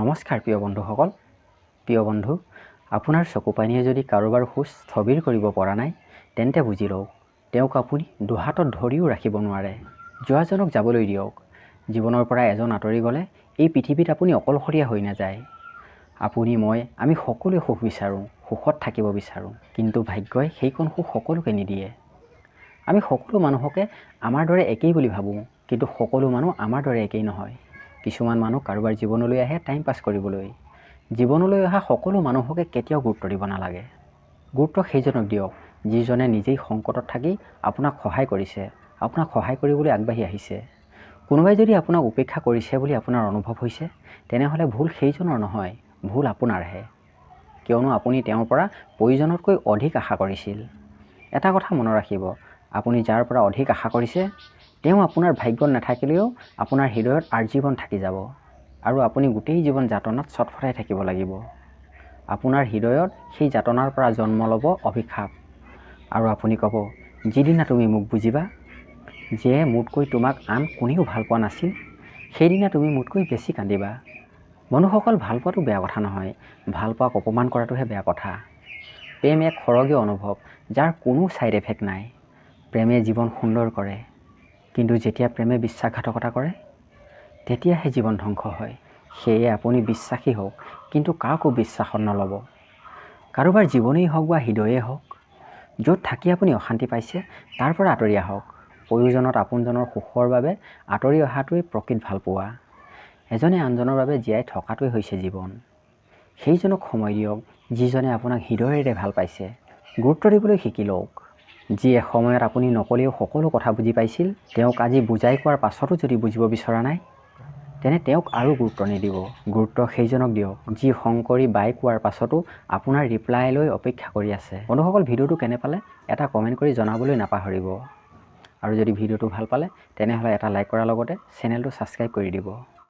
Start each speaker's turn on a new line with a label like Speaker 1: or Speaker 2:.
Speaker 1: নমস্কাৰ প্ৰিয় বন্ধুসকল। প্ৰিয় বন্ধু আপোনাৰ চকু পানীয়ে যদি কাৰোবাৰ খোজ স্থবিৰ কৰিব পৰা নাই তেন্তে বুজি লওক তেওঁক আপুনি দুহাতত ধৰিও ৰাখিব নোৱাৰে। যোৱাজনক যাবলৈ দিয়ক। জীৱনৰ পৰা এজন আঁতৰি গ'লে এই পৃথিৱীত আপুনি অকলশৰীয়া হৈ নাযায়। আপুনি মই আমি সকলোৱে সুখ বিচাৰোঁ সুখত থাকিব বিচাৰোঁ কিন্তু ভাগ্যই সেইকণ সুখ সকলোকে নিদিয়ে। আমি সকলো মানুহকে আমাৰ দৰে একেই বুলি ভাবোঁ কিন্তু সকলো মানুহ আমাৰ দৰে একেই নহয়। কিছুমান মানুহ কাৰোবাৰ জীৱনলৈ আহে টাইম পাছ কৰিবলৈ। জীৱনলৈ অহা সকলো মানুহকে কেতিয়াও গুৰুত্ব দিব নালাগে। গুৰুত্ব সেইজনক দিয়ক, যিজনে নিজেই সংকটত থাকি আপোনাক সহায় কৰিছে, আপোনাক সহায় কৰিবলৈ আগবাঢ়ি আহিছে। কোনোবাই যদি আপোনাক উপেক্ষা কৰিছে বুলি আপোনাৰ অনুভৱ হৈছে, তেনেহ'লে ভুল সেইজনৰ নহয়, ভুল আপোনাৰহে। কিয়নো আপুনি তেওঁৰ পৰা প্ৰয়োজনতকৈ অধিক আশা কৰিছিল। এটা কথা মনত ৰাখিব, আপুনি যাৰ পৰা অধিক আশা কৰিছে তেওঁ আপোনাৰ ভাগ্যত নাথাকিলেও আপোনাৰ হৃদয়ত আজীৱন থাকি যাব। আৰু আপুনি গোটেই জীৱন যাতনাত চটফটাই থাকিব লাগিব। আপোনাৰ হৃদয়ত সেই যাতনাৰ পৰা জন্ম ল'ব অভিশাপ। আৰু আপুনি ক'ব যিদিনা তুমি মোক বুজিবা যে মোতকৈ তোমাক আন কোনেও ভাল পোৱা নাছিল সেইদিনা তুমি মোতকৈ বেছি কান্দিবা। বন্ধুসকল ভাল পোৱাটো বেয়া কথা নহয় ভাল পোৱাক অপমান কৰাটোহে বেয়া কথা। প্ৰেম এক সৰগীয় অনুভৱ যাৰ কোনো ছাইড এফেক্ট নাই। প্ৰেমে জীৱন সুন্দৰ কৰে। কিন্তু যেতিয়া প্ৰেমে বিশ্বাসঘাতকতা কৰে তেতিয়াহে জীৱন ধ্বংস হয়। সেয়ে আপুনি বিশ্বাসী হওক, কিন্তু কাকো বিশ্বাসত নল'ব। কাৰোবাৰ জীৱনেই হওক বা হৃদয়েই হওক, য'ত থাকি আপুনি অশান্তি পাইছে, তাৰ পৰা আঁতৰি আহক। প্ৰয়োজনত আপোনজনৰ সুখৰ বাবে আঁতৰি অহাটোৱেই প্ৰকৃত ভালপোৱা। এজনে আনজনৰ বাবে জীয়াই থকাটোৱেই হৈছে জীৱন। সেইজনক সময় দিয়ক, যিজনে আপোনাক হৃদয়েৰে ভালো পাইছে। গুৰুত্ব দিবলৈ শিকি লওক। যি এসময়ত আপুনি নক'লেও সকলো কথা বুজি পাইছিল তেওঁক আজি বুজাই কোৱাৰ পাছতো যদি বুজিব বিচৰা নাই তেনে তেওঁক আৰু গুৰুত্ব নিদিব। গুৰুত্ব সেইজনক দিয়ক যি খং কৰি বাই কোৱাৰ পাছতো আপোনাৰ ৰিপ্লাইলৈ অপেক্ষা কৰি আছে। বন্ধুসকল ভিডিঅ'টো কেনে পালে এটা কমেণ্ট কৰি জনাবলৈ নাপাহৰিব। আৰু যদি ভিডিঅ'টো ভাল পালে তেনেহ'লে এটা লাইক কৰাৰ লগতে চেনেলটো ছাবস্ক্ৰাইব কৰি দিব।